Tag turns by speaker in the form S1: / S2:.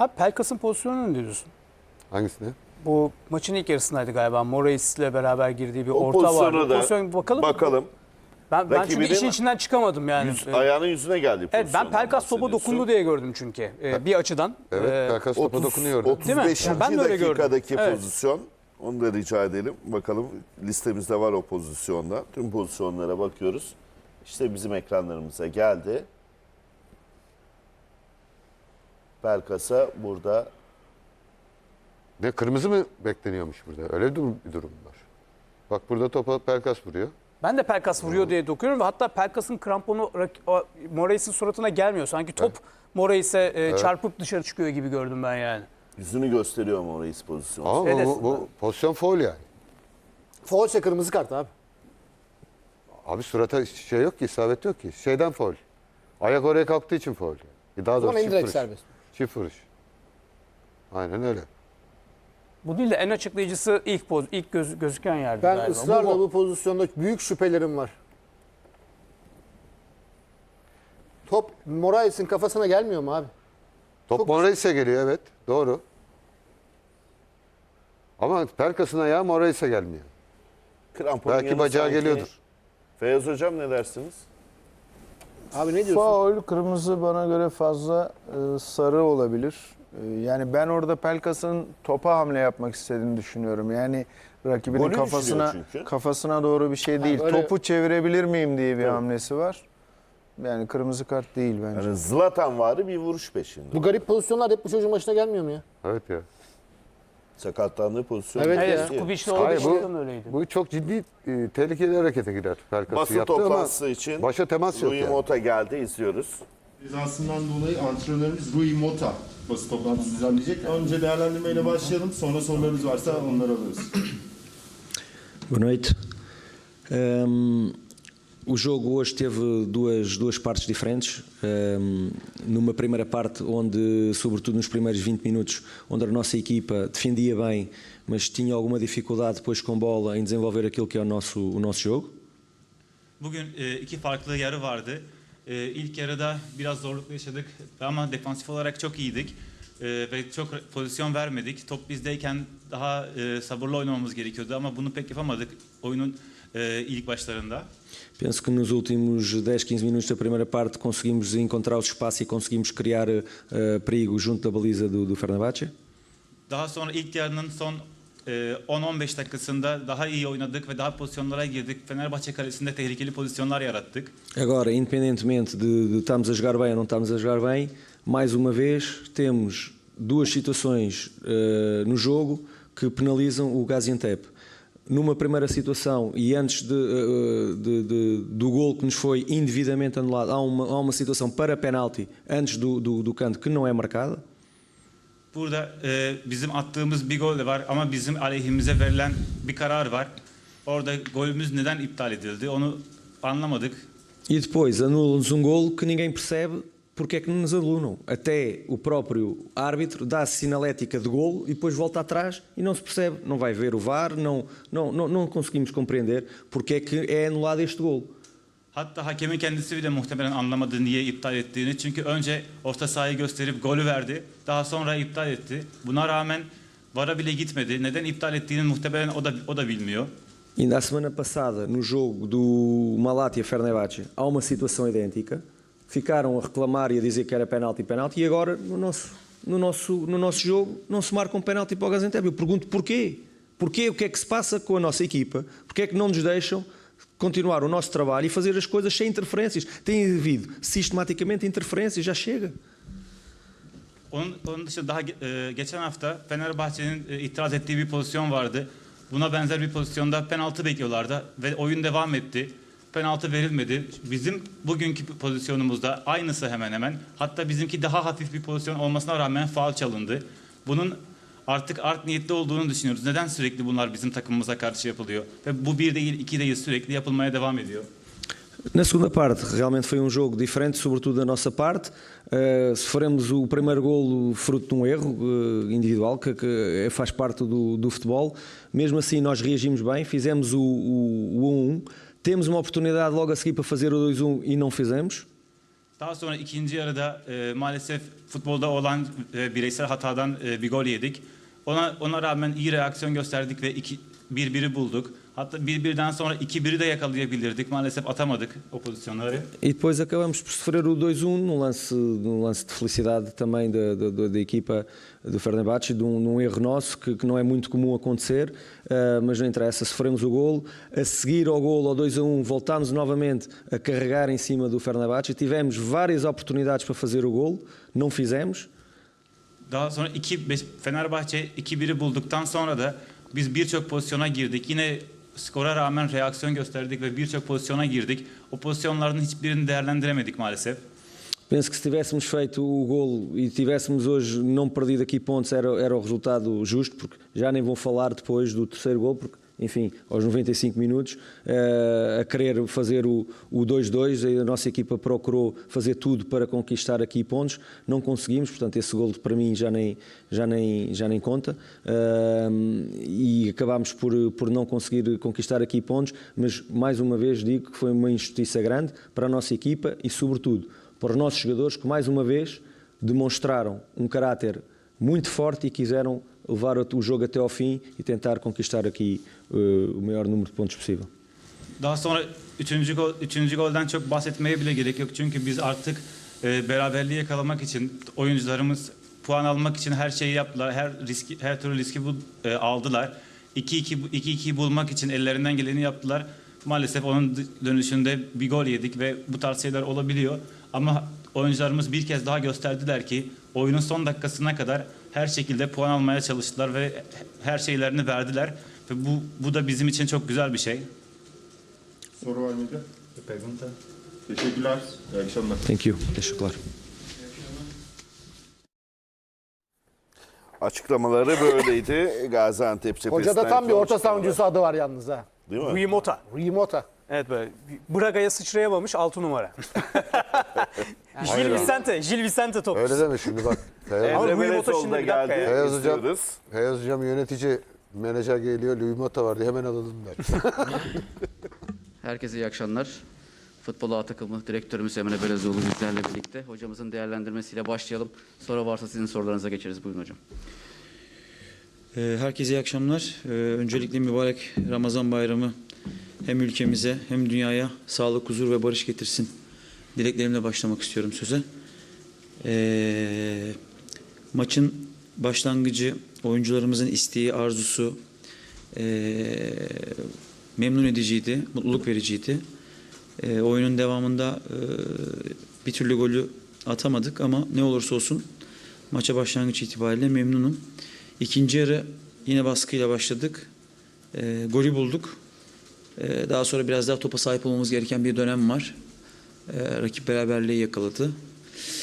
S1: Abi Pelkas'ın pozisyonunu ne diyorsun?
S2: Hangisine?
S1: Bu maçın ilk yarısındaydı galiba. Moraes ile beraber girdiği bir
S3: O
S1: orta vardı.
S3: da
S1: pozisyona bir bakalım.
S3: bakalım.
S1: Ben, ben çünkü işin içinden çıkamadım yani.
S3: Yüz,
S1: Ee,
S3: ayağının yüzüne geldi.
S1: evet ben Pelkas topa dokundu diye gördüm çünkü. Ee, bir açıdan.
S2: Evet,
S1: Ee,
S2: Pelkas topa
S3: 30
S2: dokunuyor.
S3: 35.
S1: Değil mi? Ben de öyle gördüm.
S3: dakikadaki
S1: Evet.
S3: pozisyon. Onu da rica edelim. Bakalım listemizde var o pozisyonda. Tüm pozisyonlara bakıyoruz. İşte bizim ekranlarımıza geldi. Pelkas'a burada
S2: Ne kırmızı mı bekleniyormuş burada? Öyle bir durum, bir durum var. Bak burada topa Pelkas vuruyor.
S1: Ben de Pelkas vuruyor diye dokuyorum ve hatta Pelkas'ın kramponu rak- o Moraes'in suratına gelmiyor. Sanki top Moraes'e e, çarpıp dışarı çıkıyor gibi gördüm ben yani.
S3: yüzünü gösteriyor mu reis pozisyonu?
S2: Ama bu, bu, bu pozisyon foul yani.
S4: Foulse kırmızı kart abi.
S2: Abi surata şey yok ki, isabet yok ki. Şeyden foul. Ayak oraya kalktığı için foul. Yani. Daha
S4: O zaman
S2: doğrusu çift
S4: indirekt
S2: vuruş.
S4: serbest.
S2: Çift vuruş. Aynen öyle.
S1: Bu değil de en açıklayıcısı ilk poz, ilk göz, gözüken yerdi
S4: Ben
S1: galiba.
S4: ısrarla
S1: Bu-
S4: bu, pozisyonda büyük şüphelerim var. Top Moraes'in kafasına gelmiyor mu abi?
S2: Top
S4: Çok-
S2: Moraes'e geliyor evet. Doğru. Ama Pelkas'ın ayağı Moraes'e gelmiyor.
S3: Kramponun
S2: Belki bacağı
S3: sanki-
S2: geliyordur.
S3: Feyyaz Hocam ne dersiniz?
S4: Abi ne diyorsun?
S5: Faul kırmızı bana göre fazla e, sarı olabilir. E, yani ben orada Pelkas'ın topa hamle yapmak istediğini düşünüyorum. Yani rakibinin
S3: Golü
S5: kafasına
S3: çünkü.
S5: kafasına doğru bir şey değil.
S4: öyle-
S5: Topu çevirebilir miyim diye bir
S3: Evet.
S5: hamlesi var. Yani kırmızı kart değil bence.
S3: Yani Zlatan varı bir vuruş peşinde.
S4: Bu garip pozisyonlar hep bu çocuğun başına gelmiyor mu ya?
S2: Evet ya.
S3: Sakatlandığı pozisyon.
S4: Evet
S1: Evet,
S4: ya.
S1: Skubic'le
S2: Hayır,
S1: orada
S2: bu-
S1: öyleydi.
S2: Bu çok ciddi e, tehlikeli harekete girer
S3: Basın
S2: yaptı ama
S3: toplantısı için
S2: başa temas yok
S3: Rui
S2: yani.
S3: Mota geldi izliyoruz.
S6: Cezasından dolayı antrenörümüz Rui Mota basın toplantısı düzenleyecek. Önce değerlendirmeyle başlayalım. Sonra sorularınız varsa onları alırız.
S7: Boa noite. Hum, o jogo hoje teve duas, duas partes diferentes. Hum, numa primeira parte, onde, sobretudo nos primeiros 20 minutos, onde a nossa equipa defendia bem, mas tinha alguma dificuldade depois com bola em desenvolver aquilo que é o nosso, o nosso jogo.
S8: Bugün iki farklı yarı vardı. Ilk yarıda biraz zorluk yaşadık ama defansif olarak çok iyiydik. E, ve çok pozisyon vermedik. Top bizdeyken daha e, sabırlı oynamamız gerekiyordu ama bunu pek yapamadık oyunun e, ilk başlarında.
S7: Penso que nos últimos 10-15 minutos da primeira parte conseguimos encontrar o espaço e conseguimos criar eh, perigo junto da baliza do, do Fenerbahçe.
S8: Daha sonra ilk yarının son 10-15 dakikasında daha iyi oynadık ve daha pozisyonlara girdik. Fenerbahçe kalesinde tehlikeli pozisyonlar yarattık.
S7: Agora, independentemente de, de estarmos a jogar bem ou não estarmos a jogar bem, mais uma vez temos duas situações eh, no jogo que penalizam o Gaziantep. Numa primeira situação, e antes de, eh, de- de- do gol que nos foi indevidamente anulado, há uma, há uma situação para penalti antes do, do, do canto que não é marcada.
S8: Burada e, bizim attığımız bir gol var ama bizim aleyhimize verilen bir karar var. Orada golümüz neden iptal edildi onu anlamadık.
S7: E depois anulam-nos um gol que ninguém percebe porque é que nos anulam. Até o próprio árbitro dá sinalética de gol e depois volta atrás e não se percebe. Não vai ver o VAR, não, não, não, não conseguimos compreender porque é que é anulado este gol.
S8: Hatta hakemin kendisi bile muhtemelen anlamadı niye iptal ettiğini. Çünkü önce orta sahayı gösterip golü verdi. Daha sonra iptal etti. Buna rağmen VAR'a bile gitmedi. Neden iptal ettiğini muhtemelen o da o da bilmiyor.
S7: Ainda a semana passada, no jogo do Malátia Fenerbahçe, há uma situação idêntica. Ficaram a reclamar e a dizer que era penalti, penalti, e agora no nosso, no nosso, no nosso jogo não se marca um penalti para o Gaziantep. Eu pergunto porquê? Porquê? O que é que se passa com a nossa equipa? Porquê é que não nos deixam continuar o nosso trabalho e fazer as coisas sem interferências? Tem havido sistematicamente interferências, já chega.
S8: Onun, dışında daha e, geçen hafta Fenerbahçe'nin e, itiraz ettiği bir pozisyon vardı. Buna benzer bir pozisyonda penaltı bekliyorlardı ve oyun devam etti. Penaltı verilmedi. Bizim bugünkü pozisyonumuzda aynısı hemen hemen. Hatta bizimki daha hafif bir pozisyon olmasına rağmen faul çalındı. Bunun artık art niyetli olduğunu düşünüyoruz. Neden sürekli bunlar bizim takımımıza karşı yapılıyor? Ve bu bir değil, iki değil sürekli yapılmaya devam ediyor.
S7: Na segunda parte, realmente foi um jogo diferente, sobretudo da nossa parte. Uh, sofremos o primeiro golo fruto de um erro uh, individual, que, que faz parte do, do futebol. Mesmo assim, nós reagimos bem, fizemos o, o, o 1-1. Temos uma oportunidade logo a seguir para fazer o 2-1 e não fizemos.
S8: Daha sonra ikinci yarıda e, maalesef futbolda olan e, bireysel hatadan e, bir gol yedik. Ona ona rağmen iyi reaksiyon gösterdik ve 2 1-1'i bulduk. Hatta 1-1'den sonra 2-1'i de yakalayabilirdik. Maalesef atamadık o pozisyonları.
S7: E depois acabamos por sofrer o 2-1 num lance, num lance de felicidade também da, da, da- equipa do Fenerbahçe, de um, num erro nosso que, que não é muito comum acontecer, eh, mas não interessa, sofremos o gol. A seguir ao gol, ao 2-1, voltámos novamente a carregar em cima do Fenerbahçe. Tivemos várias oportunidades para fazer o gol, não fizemos.
S8: Daha sonra 2 beş- Fenerbahçe 2-1'i bulduktan sonra da biz birçok pozisyona girdik. Yine skora rağmen reaksiyon gösterdik ve birçok pozisyona girdik. O pozisyonların hiçbirini değerlendiremedik maalesef.
S7: Penso que se tivéssemos feito o golo e tivéssemos hoje não perdido aqui pontos era, era o resultado justo, porque já nem vou falar depois do terceiro gol, porque, enfim, aos 95 minutos, eh, a querer fazer o o 2-2, a nossa equipa procurou fazer tudo para conquistar aqui pontos, não conseguimos, portanto esse golo para mim já nem, já nem, já nem conta. E acabámos por, por não conseguir conquistar aqui pontos, mas mais uma vez digo que foi uma injustiça grande para a nossa equipa e sobretudo para os nossos jogadores que mais uma vez demonstraram um caráter muito forte e quiseram levar o jogo até ao fim e tentar conquistar aqui eh, o maior número de pontos possível.
S8: Daha sonra üçüncü, gol, üçüncü golden çok bahsetmeye bile gerek yok. Çünkü biz artık e, beraberliği yakalamak için oyuncularımız puan almak için her şeyi yaptılar. Her riski her türlü riski bu, e, aldılar. 2-2 2-2'yi bulmak için ellerinden geleni yaptılar. Maalesef onun dönüşünde bir gol yedik ve bu tarz şeyler olabiliyor. Ama oyuncularımız bir kez daha gösterdiler ki oyunun son dakikasına kadar her şekilde puan almaya çalıştılar ve her şeylerini verdiler. Ve bu, bu da bizim için çok güzel bir şey.
S6: Soru var mıydı? Teşekkürler. İyi akşamlar.
S7: Thank you. Teşekkürler.
S3: Açıklamaları böyleydi Gaziantep cephesinden.
S4: Hocada tam bir orta savunucusu adı var yalnız ha.
S3: Değil mi?
S1: Rui Mota.
S4: Rui Mota.
S1: Evet böyle Braga'ya sıçrayamamış 6 numara. Gil Vicente, Gil Vicente top.
S2: Öyle deme şimdi bak. Feyyaz,
S1: Ama
S3: Emre
S1: Rui Mota şimdi bir dakika
S3: geldi.
S1: ya.
S2: Feyyaz Hocam-. Feyyaz Hocam yönetici, menajer geliyor. Louis Mota var diye hemen alalım der.
S9: Herkese iyi akşamlar. Futbol A takımı direktörümüz Emre Belezoğlu bizlerle birlikte. Hocamızın değerlendirmesiyle başlayalım. Sonra varsa sizin sorularınıza geçeriz. Buyurun hocam.
S10: Ee, Herkese iyi akşamlar. Ee, Öncelikle mübarek Ramazan bayramı hem ülkemize hem dünyaya sağlık, huzur ve barış getirsin. Dileklerimle başlamak istiyorum söze. Ee, maçın başlangıcı, oyuncularımızın isteği, arzusu ee, memnun ediciydi, mutluluk vericiydi. Ee, oyunun devamında ee, bir türlü golü atamadık ama ne olursa olsun maça başlangıç itibariyle memnunum. İkinci yarı yine baskıyla başladık. E, golü bulduk. E, daha sonra biraz daha topa sahip olmamız gereken bir dönem var. E, rakip beraberliği yakaladı.